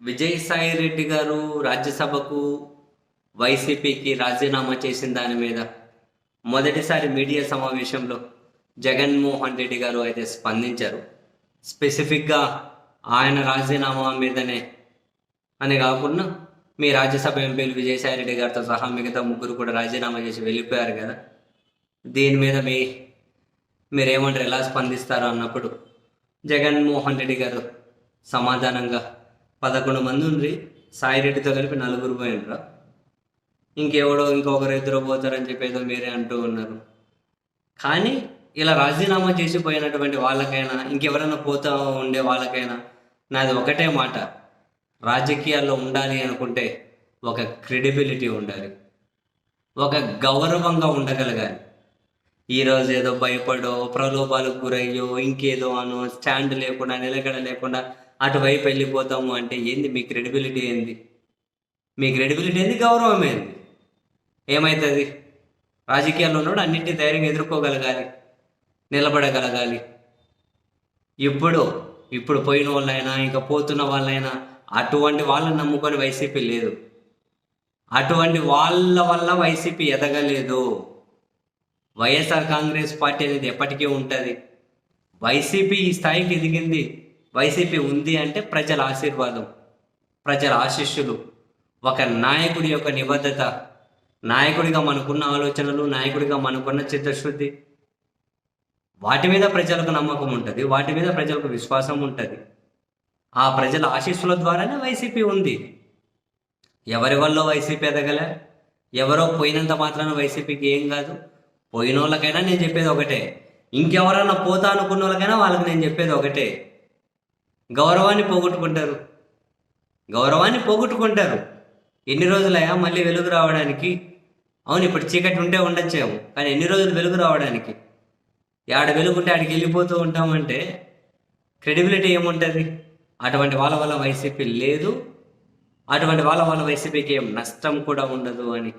విజయసాయి రెడ్డి గారు రాజ్యసభకు వైసీపీకి రాజీనామా చేసిన దాని మీద మొదటిసారి మీడియా సమావేశంలో జగన్మోహన్ రెడ్డి గారు అయితే స్పందించారు. స్పెసిఫిక్గా ఆయన రాజీనామా మీదనే అని కాకుండా మీ రాజ్యసభ ఎంపీలు విజయసాయి రెడ్డి గారితో సహా మిగతా ముగ్గురు కూడా రాజీనామా చేసి వెళ్ళిపోయారు కదా. దీని మీద మీ మీరేమంటారు ఎలా స్పందిస్తారు అన్నప్పుడు జగన్మోహన్ రెడ్డి గారు సమాధానంగా పదకొండు మంది ఉండ్రి. సాయిరెడ్డితో కలిపి నలుగురు పోయినరా ఇంకెవడో ఇంకొకరు ఇద్దరు పోతారని చెప్పి ఏదో మీరే అంటూ ఉన్నారు. కానీ ఇలా రాజీనామా చేసి పోయినటువంటి వాళ్ళకైనా ఇంకెవరైనా పోతా ఉండే వాళ్ళకైనా నాది ఒకటే మాట. రాజకీయాల్లో ఉండాలి అనుకుంటే ఒక క్రెడిబిలిటీ ఉండాలి. ఒక గౌరవంగా ఉండగలగాలి. ఈరోజు ఏదో భయపడో ప్రలోభాలకు గురయ్యో ఇంకేదో అనో స్టాండ్ లేకుండా నిలకడ లేకుండా అటువైపు వెళ్ళిపోతాము అంటే ఏంది? మీ క్రెడిబిలిటీ ఏంది? మీ క్రెడిబిలిటీ ఏంది? గౌరవం ఏంది? ఏమవుతుంది రాజకీయాల్లో ఉన్నప్పుడు అన్నింటినీ ధైర్యంగా ఎదుర్కోగలగాలి నిలబడగలగాలి. ఇప్పుడు ఇప్పుడు పోయిన వాళ్ళైనా ఇంకా పోతున్న వాళ్ళైనా అటువంటి వాళ్ళని నమ్ముకొని వైసీపీ లేదు. అటువంటి వాళ్ళ వల్ల వైసీపీ ఎదగలేదు. వైఎస్ఆర్ కాంగ్రెస్ పార్టీ అనేది ఎప్పటికీ ఉంటుంది. వైసీపీ ఈ స్థాయికి ఎదిగింది. వైసీపీ ఉంది అంటే ప్రజల ఆశీర్వాదం ప్రజల ఆశిష్యులు ఒక నాయకుడి యొక్క నిబద్ధత నాయకుడిగా మనకున్న ఆలోచనలు నాయకుడిగా మనకున్న చిత్తశుద్ధి. వాటి మీద ప్రజలకు నమ్మకం ఉంటుంది వాటి మీద ప్రజలకు విశ్వాసం ఉంటుంది. ఆ ప్రజల ఆశీస్సుల ద్వారానే వైసీపీ ఉంది. ఎవరి వల్ల వైసీపీ ఎదగలే? ఎవరో పోయినంత మాత్రాన వైసీపీకి ఏం కాదు. పోయిన వాళ్ళకైనా నేను చెప్పేది ఒకటే. ఇంకెవరన్నా పోతా అనుకున్న వాళ్ళకైనా వాళ్ళకి నేను చెప్పేది ఒకటే. గౌరవాన్ని పోగొట్టుకుంటారు. గౌరవాన్ని పోగొట్టుకుంటారు. ఎన్ని రోజులయ్యా మళ్ళీ వెలుగు రావడానికి? అవును ఇప్పుడు చీకటి ఉంటే ఉండొచ్చేమో కానీ ఎన్ని రోజులు వెలుగు రావడానికి? ఆడ వెలుగుంటే ఆడికి వెళ్ళిపోతూ ఉంటామంటే క్రెడిబిలిటీ ఏముంటుంది? అటువంటి వాళ్ళ వల్ల వైసీపీ లేదు. అటువంటి వాళ్ళ వల్ల వైసీపీకి ఏం నష్టం కూడా ఉండదు అని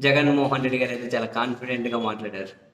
జగన్మోహన్ రెడ్డి గారు అయితే చాలా కాన్ఫిడెంట్గా మాట్లాడారు.